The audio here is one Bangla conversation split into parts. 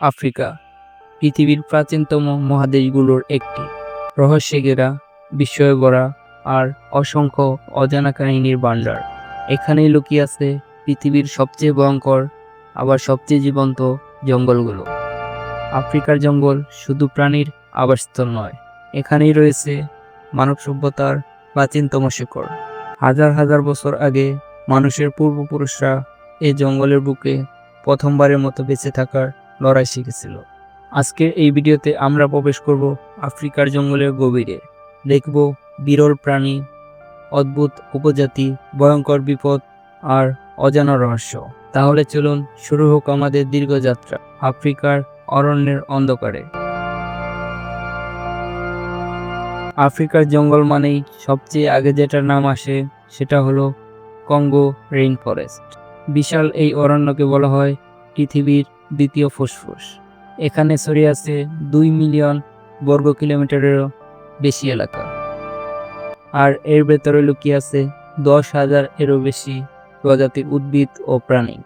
আফ্রিকা, পৃথিবীর প্রাচীনতম মহাদেশগুলোর একটি। রহস্যে ঘেরা, বিস্ময়ে গড়া আর অসংখ্য অজানা কাহিনীর ভাণ্ডার। এখানেই লুকিয়ে আছে পৃথিবীর সবচেয়ে ভয়ঙ্কর, আবার সবচেয়ে জীবন্ত জঙ্গলগুলো। আফ্রিকার জঙ্গল শুধু প্রাণীর আবাসস্থল নয়, এখানেই রয়েছে মানব সভ্যতার প্রাচীনতম শিকড়। হাজার হাজার বছর আগে মানুষের পূর্বপুরুষরা এই জঙ্গলের বুকে প্রথমবারের মতো বেঁচে থাকার লড়াই শিখেছিল। আজকের এই ভিডিওতে আমরা প্রবেশ করব আফ্রিকার জঙ্গলের গভীরে। দেখব বিরল প্রাণী, অদ্ভুত উপজাতি, ভয়ঙ্কর বিপদ আর অজানা রহস্য। তাহলে চলুন শুরু হোক আমাদের দীর্ঘ যাত্রা আফ্রিকার অরণ্যের অন্ধকারে। আফ্রিকার জঙ্গল মানেই সবচেয়ে আগে যেটার নাম আসে সেটা হলো কঙ্গো রেইন ফরেস্ট। বিশাল এই অরণ্যকে বলা হয় পৃথিবীর দ্বিতীয় ফুসফুস। এখানে ছড়িয়ে আছে দুই মিলিয়ন বর্গ কিলোমিটারেরও বেশি এলাকা। আর এর ভেতরে লুকিয়ে আছে দশ হাজার এরও বেশি প্রজাতির উদ্ভিদ ও প্রাণী।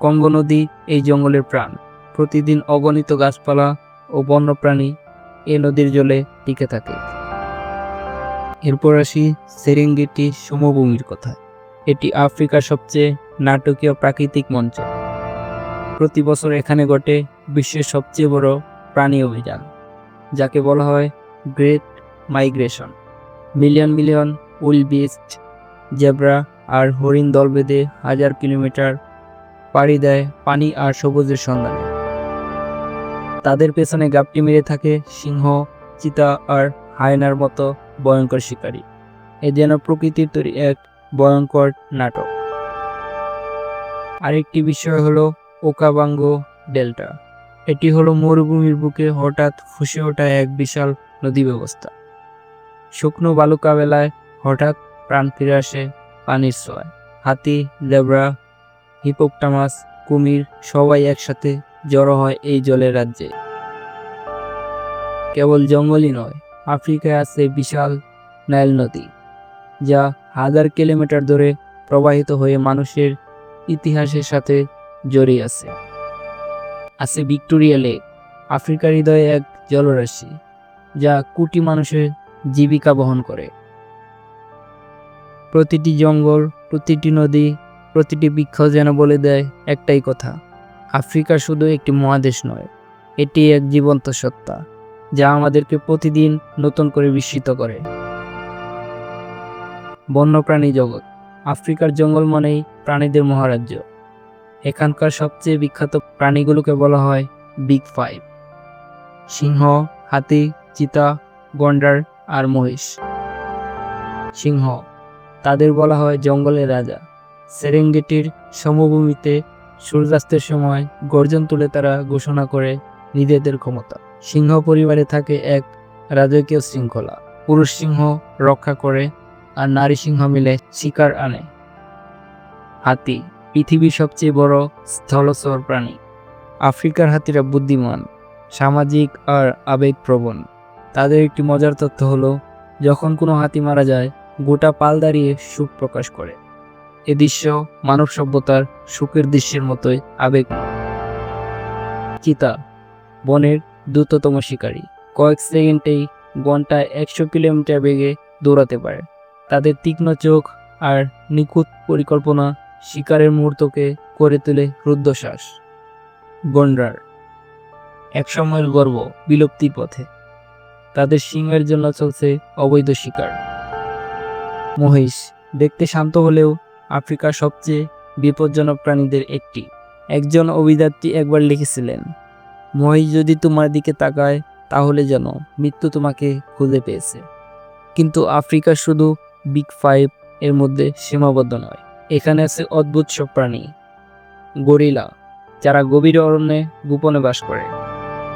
কঙ্গো নদী এই জঙ্গলের প্রাণ। প্রতিদিন অগণিত গাছপালা ও বন্যপ্রাণী এই নদীর জলে টিকে থাকে। এরপর আসি সেরেঙ্গেটি সমভূমির কথা। এটি আফ্রিকার সবচেয়ে নাটকীয় প্রাকৃতিক মঞ্চ। প্রতি বছর এখানে ঘটে বিশ্বের সবচেয়ে বড় প্রাণী অভিযান, যাকে বলা হয় great migration million million wildebeest zebra আর হরিণ দল বেঁধে হাজার কিলোমিটার পাড়ি দেয় পানি আর সবুজের সন্ধানে। তাদের পেছনে গাপটি মেরে থাকে সিংহ, চিতা আর হায়নার মতো ভয়ঙ্কর শিকারী। এ যেন প্রকৃতির তৈরি এক ভয়ঙ্কর নাটক। আরেকটি বিষয় হলো ওকাবাঙ্গো ডেল্টা। এটি হলো মরুভূমির বুকে হঠাৎ ফুসে ওঠা এক বিশাল নদী ব্যবস্থা শুকনো বালুকা বেলায় হঠাৎ প্রাণ ফিরে আসে পানির ছোঁয়ায়। হাতি লেবরা হিপোপটামাস, কুমির সবাই একসাথে জড়ো হয় এই জলের রাজ্যে। কেবল জঙ্গলই নয়, আফ্রিকায় আছে বিশাল নাইল নদী, যা হাজার কিলোমিটার ধরে প্রবাহিত হয়ে মানুষের ইতিহাসের সাথে জড়িয়ে আছে। আছে ভিক্টোরিয়া লেক আফ্রিকার হৃদয়ে এক জলরাশি, যা কোটি মানুষের জীবিকা বহন করে। প্রতিটি জঙ্গল, প্রতিটি নদী, প্রতিটি বৃক্ষ যেন বলে দেয় একটাই কথা, আফ্রিকা শুধু একটি মহাদেশ নয়, এটি এক জীবন্ত সত্তা, যা আমাদেরকে প্রতিদিন নতুন করে বিস্মিত করে। বন্যপ্রাণী জগৎ, আফ্রিকার জঙ্গল মানেই প্রাণীদের মহারাজ্য। এখানকার সবচেয়ে বিখ্যাত প্রাণীগুলোকে বলা হয় বিগ ফাইভ। সিংহ, হাতি, চিতা, গন্ডার আর মহিষ। সিংহ, তাদের বলা হয় জঙ্গলের রাজা। সেরেঙ্গেটির সমভূমিতে সূর্যাস্তের সময় গর্জন তুলে তারা ঘোষণা করে নিজেদের ক্ষমতা। সিংহ পরিবারে থাকে এক রাজকীয় শৃঙ্খলা। পুরুষ সিংহ রক্ষা করে আর নারী সিংহ মিলে শিকার আনে। হাতি পৃথিবীর সবচেয়ে বড় স্থলচর প্রাণী। আফ্রিকার হাতিরা বুদ্ধিমান, সামাজিক আর আবেগপ্রবণ। তাদের একটি মজার তথ্য হলো, যখন কোনো হাতি মারা যায়, গোটা পাল দাঁড়িয়ে সুখ প্রকাশ করে। এ দৃশ্য মানব সভ্যতার সুখের দৃশ্যের মতোই আবেগ। চিতা, বনের দ্রুততম শিকারী। কয়েক সেকেন্ডেই ঘন্টায় একশো কিলোমিটার বেগে দৌড়াতে পারে। তাদের তীক্ষ্ণ চোখ আর নিখুঁত পরিকল্পনা শিকারের মুহূর্তকে করে তোলে রুদ্ধশ্বাস। গন্ডার, একসময়ের গর্ব বিলুপ্তির পথে। তাদের সিংহের জন্য চলছে অবৈধ শিকার। মহিষ, দেখতে শান্ত হলেও আফ্রিকার সবচেয়ে বিপজ্জনক প্রাণীদের একটি। একজন অভিযাত্রী একবার লিখেছিলেন, মহিষ যদি তোমার দিকে তাকায়, তাহলে যেন মৃত্যু তোমাকে খুঁজে পেয়েছে। কিন্তু আফ্রিকা শুধু বিগ ফাইভ এর মধ্যে সীমাবদ্ধ নয়। এখানে আছে অদ্ভুত সব প্রাণী। গরিলা, যারা গভীর অরণ্যে গোপনে বাস করে।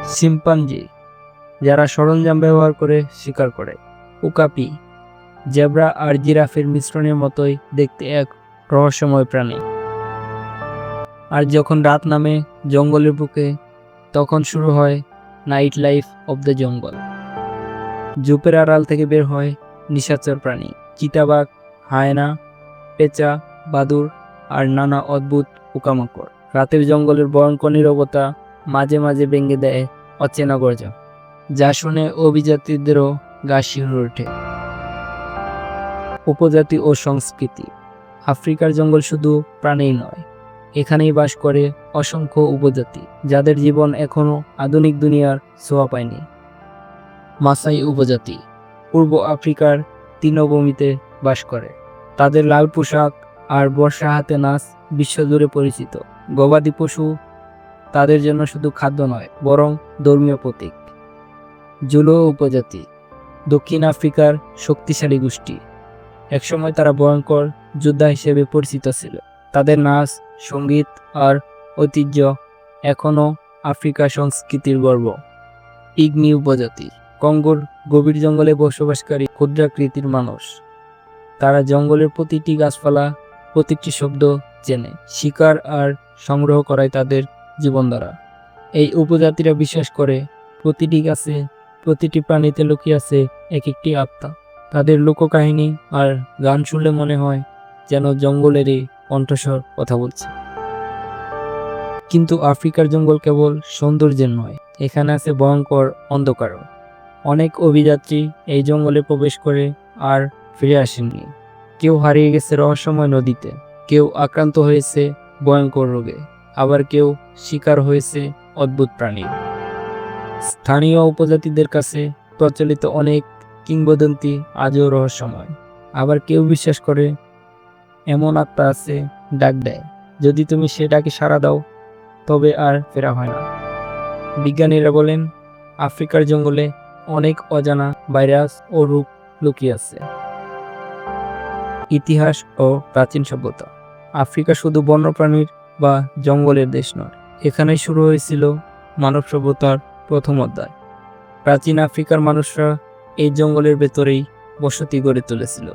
সিম্পাঞ্জি যারা সরঞ্জাম ব্যবহার করে শিকার করে। উকাপি, জেব্রা আর জিরাফের মিশ্রণের মতোই দেখতে এক রহস্যময় প্রাণী। আর যখন রাত নামে জঙ্গলের বুকে, তখন শুরু হয় night life of the jungle. জুপের আড়াল থেকে বের হয় নিশাচর প্রাণী। চিতাবাঘ, হায়না, পেঁচা বাদুর আর নানা অদ্ভুত পোকামাকড়। রাতের জঙ্গলের ভয়ঙ্কর নীরবতা মাঝে মাঝে ভেঙে দেয় অচেনা গর্জন, যা শুনে অভিজাতীদেরও গা শিহরে ওঠে। উপজাতি ও সংস্কৃতি, আফ্রিকার জঙ্গল শুধু প্রাণেই নয়, এখানেই বাস করে অসংখ্য উপজাতি, যাদের জীবন এখনও আধুনিক দুনিয়ার ছোঁয়া পায়নি। মাসাই উপজাতি, পূর্ব আফ্রিকার তৃণভূমিতে বাস করে। তাদের লাল পোশাক আর বর্ষা হাতে নাচ বিশ্বজুড়ে পরিচিত। গবাদি পশু তাদের জন্য শুধু খাদ্য নয়, বরং ধর্মীয় প্রতীক। জুলো উপজাতি, দক্ষিণ আফ্রিকার শক্তিশালী গোষ্ঠী। একসময় তারা ভয়ঙ্কর যোদ্ধা হিসেবে পরিচিত ছিল। তাদের নাচ, সংগীত আর ঐতিহ্য এখনও আফ্রিকা সংস্কৃতির গর্ব। ইগনি উপজাতি, কঙ্গোর গভীর জঙ্গলে বসবাসকারী ক্ষুদ্রাকৃতির মানুষ। তারা জঙ্গলের প্রতিটি গাছপালা প্রতিটি শব্দ চেনে শিকার আর সংগ্রহ করাই তাদের জীবনধারা। এই উপজাতিরা বিশ্বাস করে, প্রতিটি গাছে, প্রতিটি প্রাণীতে লুকিয়ে আছে এক একটি আত্মা। তাদের লোককাহিনী আর গান শুনলে মনে হয় যেন জঙ্গলেরই কণ্ঠস্বর কথা বলছে। কিন্তু আফ্রিকার জঙ্গল কেবল সৌন্দর্যের নয়, এখানে আছে ভয়ঙ্কর অন্ধকারও। অনেক অভিযাত্রী এই জঙ্গলে প্রবেশ করে আর ফিরে আসেননি। কেউ হারিয়ে গেছে রহস্যময় নদীতে, কেউ আক্রান্ত হয়েছে ভয়ঙ্কর রোগে, আবার কেউ শিকার হয়েছে অদ্ভুত প্রাণী। স্থানীয় উপজাতিদের কাছে প্রচলিত অনেক কিংবদন্তি আজও রহস্যময়। আবার কেউ বিশ্বাস করে, এমন আত্মা আছে, ডাক দেয়। যদি তুমি সে ডাকে সাড়া দাও, তবে আর ফেরা হয় না। বিজ্ঞানীরা বলেন, আফ্রিকার জঙ্গলে অনেক অজানা ভাইরাস ও রূপ লুকিয়ে আছে। ইতিহাস ও প্রাচীন সভ্যতা। আফ্রিকা শুধু বন্যপ্রাণীর বা জঙ্গলের দেশ নয়, এখানেই শুরু হয়েছিল মানব সভ্যতার প্রথম অধ্যায়। প্রাচীন আফ্রিকার মানুষরা এই জঙ্গলের ভেতরেই বসতি গড়ে তুলেছিল।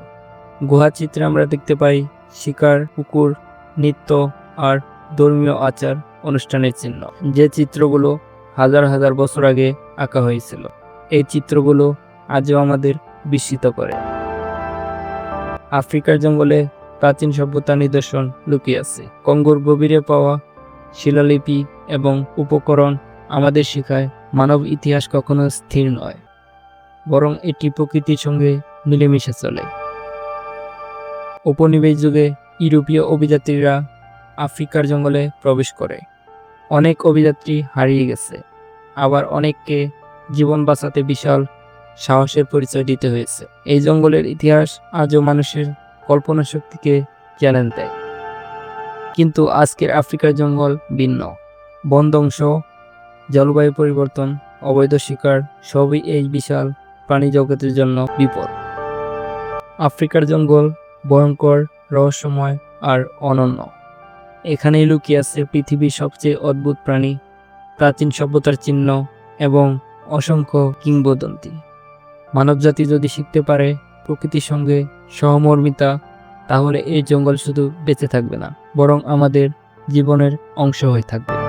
গুহা চিত্রে আমরা দেখতে পাই শিকার পুকুর নৃত্য আর ধর্মীয় আচার অনুষ্ঠানের চিহ্ন। যে চিত্রগুলো হাজার হাজার বছর আগে আঁকা হয়েছিল, এই চিত্রগুলো আজও আমাদের বিস্মিত করে। আফ্রিকার জঙ্গলে প্রাচীন সভ্যতার নিদর্শন লুকিয়ে আছে। কঙ্গোর গভীরে পাওয়া শিলালিপি এবং উপকরণ আমাদের শেখায় মানব ইতিহাস কখনো স্থির নয়, বরং এটি প্রকৃতির সঙ্গে মিলেমিশে চলে। উপনিবেশ যুগে ইউরোপীয় অভিযাত্রীরা আফ্রিকার জঙ্গলে প্রবেশ করে। অনেক অভিযাত্রী হারিয়ে গেছে, আবার অনেককে জীবন বাঁচাতে বিশাল সাহসের পরিচয় দিতে হয়েছে। এই জঙ্গলের ইতিহাস আজও মানুষের কল্পনা শক্তিকে চ্যালেঞ্জ দেয়। কিন্তু আজকের আফ্রিকার জঙ্গল ভিন্ন। বন ধ্বংস, জলবায়ু পরিবর্তন, অবৈধ শিকার, সবই এই বিশাল প্রাণী জগতের জন্য বিপদ। আফ্রিকার জঙ্গল ভয়ঙ্কর, রহস্যময় আর অনন্য। এখানেই লুকিয়ে আছে পৃথিবীর সবচেয়ে অদ্ভুত প্রাণী, প্রাচীন সভ্যতার চিহ্ন এবং অসংখ্য কিংবদন্তি। মানবজাতি যদি শিখতে পারে প্রকৃতির সঙ্গে সহমর্মিতা, তাহলে এই জঙ্গল শুধু বেঁচে থাকবে না, বরং আমাদের জীবনের অংশ হয়ে থাকবে।